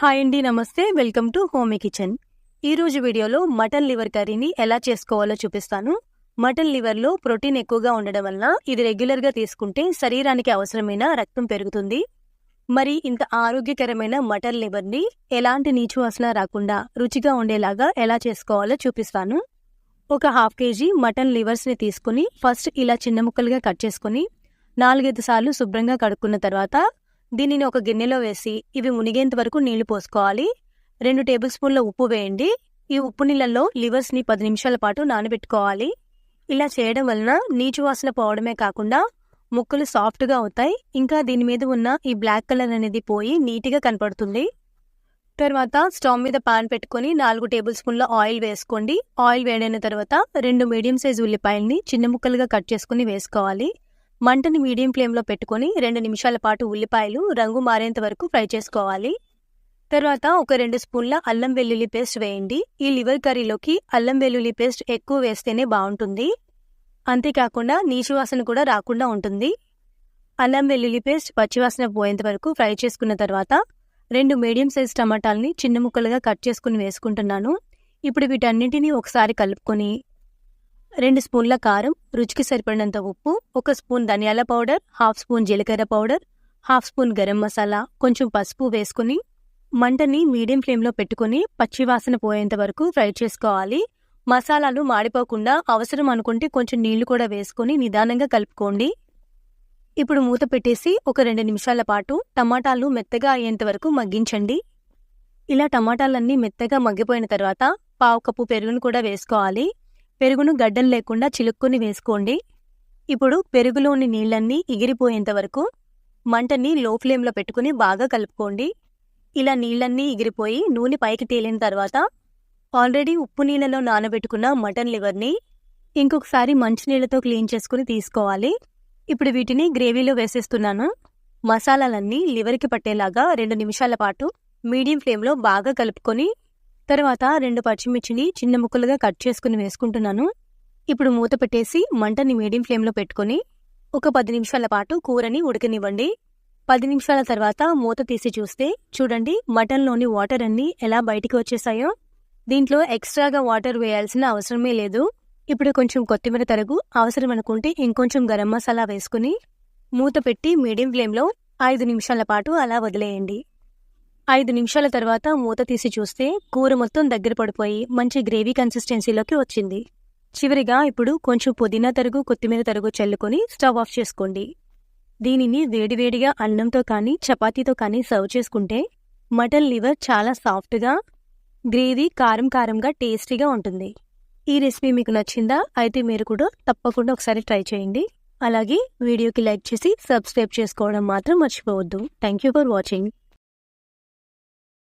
Hi అండి నమస్తే. Welcome to Homey kitchen. ఈ రోజు వీడియోలో మటన్ లివర్ కర్రీని ఎలా చేసుకోవాలో చూపిస్తాను. మటన్ లివర్లో ప్రోటీన్ ఎక్కువగా ఉండడం వలన ఇది రెగ్యులర్గా తీసుకుంటే శరీరానికి అవసరమైన రక్తం పెరుగుతుంది. మరి ఇంత ఆరోగ్యకరమైన మటన్ లివర్ని ఎలాంటి నీచు వాసన రాకుండా రుచిగా ఉండేలాగా ఎలా చేసుకోవాలో చూపిస్తాను. ఒక హాఫ్ కేజీ మటన్ లివర్స్ని తీసుకుని ఫస్ట్ ఇలా చిన్న ముక్కలుగా కట్ చేసుకుని నాలుగైదు సార్లు శుభ్రంగా కడుక్కున్న తర్వాత దీనిని ఒక గిన్నెలో వేసి ఇవి మునిగేంత వరకు నీళ్ళు పోసుకోవాలి. రెండు టేబుల్ స్పూన్ల ఉప్పు వేయండి. ఈ ఉప్పు నీళ్ళల్లో లివర్స్ని పది నిమిషాల పాటు నానబెట్టుకోవాలి. ఇలా చేయడం వలన నీచు వాసన పోవడమే కాకుండా ముక్కలు సాఫ్ట్గా అవుతాయి. ఇంకా దీని మీద ఉన్న ఈ బ్లాక్ కలర్ అనేది పోయి నీట్గా కనపడుతుంది. తర్వాత స్టవ్ మీద పాన్ పెట్టుకొని నాలుగు టేబుల్ స్పూన్ల ఆయిల్ వేసుకోండి. ఆయిల్ వేడైన తర్వాత రెండు మీడియం సైజ్ ఉల్లిపాయల్ని చిన్న ముక్కలుగా కట్ చేసుకుని వేసుకోవాలి. మంటని మీడియం ఫ్లేమ్లో పెట్టుకొని రెండు నిమిషాల పాటు ఉల్లిపాయలు రంగు మారేంత వరకు ఫ్రై చేసుకోవాలి. తర్వాత ఒక రెండు స్పూన్ల అల్లం వెల్లుల్లి పేస్ట్ వేయండి. ఈ లివర్ కర్రీలోకి అల్లం వెల్లుల్లి పేస్ట్ ఎక్కువ వేస్తేనే బాగుంటుంది. అంతేకాకుండా నీచు వాసన కూడా రాకుండా ఉంటుంది. అల్లం వెల్లుల్లి పేస్ట్ పచ్చివాసన పోయేంత వరకు ఫ్రై చేసుకున్న తర్వాత రెండు మీడియం సైజ్ టమాటాలని చిన్న ముక్కలుగా కట్ చేసుకుని వేసుకుంటున్నాను. ఇప్పుడు వీటన్నింటినీ ఒకసారి కలుపుకొని రెండు స్పూన్ల కారం రుచికి సరిపడినంత ఉప్పు ఒక స్పూన్ ధనియాల పౌడర్ హాఫ్ స్పూన్ జీలకర్ర powder half spoon garam masala కొంచెం పసుపు వేసుకుని మంటని మీడియం ఫ్లేమ్లో పెట్టుకుని పచ్చివాసన పోయేంత వరకు ఫ్రై చేసుకోవాలి. మసాలాలు మాడిపోకుండా అవసరం అనుకుంటే కొంచెం నీళ్ళు కూడా వేసుకొని నిదానంగా కలుపుకోండి. ఇప్పుడు మూత పెట్టేసి ఒక రెండు నిమిషాల పాటు టమాటాలు మెత్తగా అయ్యేంత వరకు మగ్గించండి. ఇలా టమాటాలన్నీ మెత్తగా మగ్గిపోయిన తర్వాత పావు కప్పు పెరుగును కూడా వేసుకోవాలి. పెరుగును గడ్డలు లేకుండా చిలుక్కుని వేసుకోండి. ఇప్పుడు పెరుగులోని నీళ్ళన్నీ ఎగిరిపోయేంత వరకు మంటని లో ఫ్లేమ్లో పెట్టుకుని బాగా కలుపుకోండి. ఇలా నీళ్ళన్నీ ఎగిరిపోయి నూనె పైకి తేలిన తర్వాత ఆల్రెడీ ఉప్పు నీళ్ళలో నానబెట్టుకున్న మటన్ లివర్ని ఇంకొకసారి మంచినీళ్ళతో క్లీన్ చేసుకుని తీసుకోవాలి. ఇప్పుడు వీటిని గ్రేవీలో వేసేస్తున్నాను. మసాలాలన్నీ లివర్కి పట్టేలాగా రెండు నిమిషాల పాటు మీడియం ఫ్లేమ్లో బాగా కలుపుకొని తర్వాత రెండు పచ్చిమిర్చిని చిన్న ముక్కలుగా కట్ చేసుకుని వేసుకుంటున్నాను. ఇప్పుడు మూత పెట్టేసి మంటని మీడియం ఫ్లేమ్లో పెట్టుకొని ఒక పది నిమిషాల పాటు కూరని ఉడకనివ్వండి. పది నిమిషాల తర్వాత మూత తీసి చూస్తే చూడండి మటన్లోని వాటర్ అన్నీ ఎలా బయటికి వచ్చేసాయో. దీంట్లో ఎక్స్ట్రాగా వాటర్ వేయాల్సిన అవసరమే లేదు. ఇప్పుడు కొంచెం కొత్తిమీర తరుగు అవసరం అనుకుంటే ఇంకొంచెం గరం మసాలా వేసుకుని మూత పెట్టి మీడియం ఫ్లేమ్లో ఐదు నిమిషాల పాటు అలా వదిలేయండి. ఐదు నిమిషాల తర్వాత మూత తీసి చూస్తే కూర మొత్తం దగ్గర పడిపోయి మంచి గ్రేవీ కన్సిస్టెన్సీలోకి వచ్చింది. చివరిగా ఇప్పుడు కొంచెం పుదీనా తరుగు కొత్తిమీర తరుగు చల్లుకొని స్టవ్ ఆఫ్ చేసుకోండి. దీనిని వేడివేడిగా అన్నంతో కానీ చపాతీతో కానీ సర్వ్ చేసుకుంటే మటన్ లివర్ చాలా సాఫ్ట్గా గ్రేవీ కారం కారంగా టేస్టీగా ఉంటుంది. ఈ రెసిపీ మీకు నచ్చిందా? అయితే మీరు కూడా తప్పకుండా ఒకసారి ట్రై చేయండి. అలాగే వీడియోకి లైక్ చేసి సబ్స్క్రైబ్ చేసుకోవడం మాత్రం మర్చిపోవద్దు. Thank you for watching.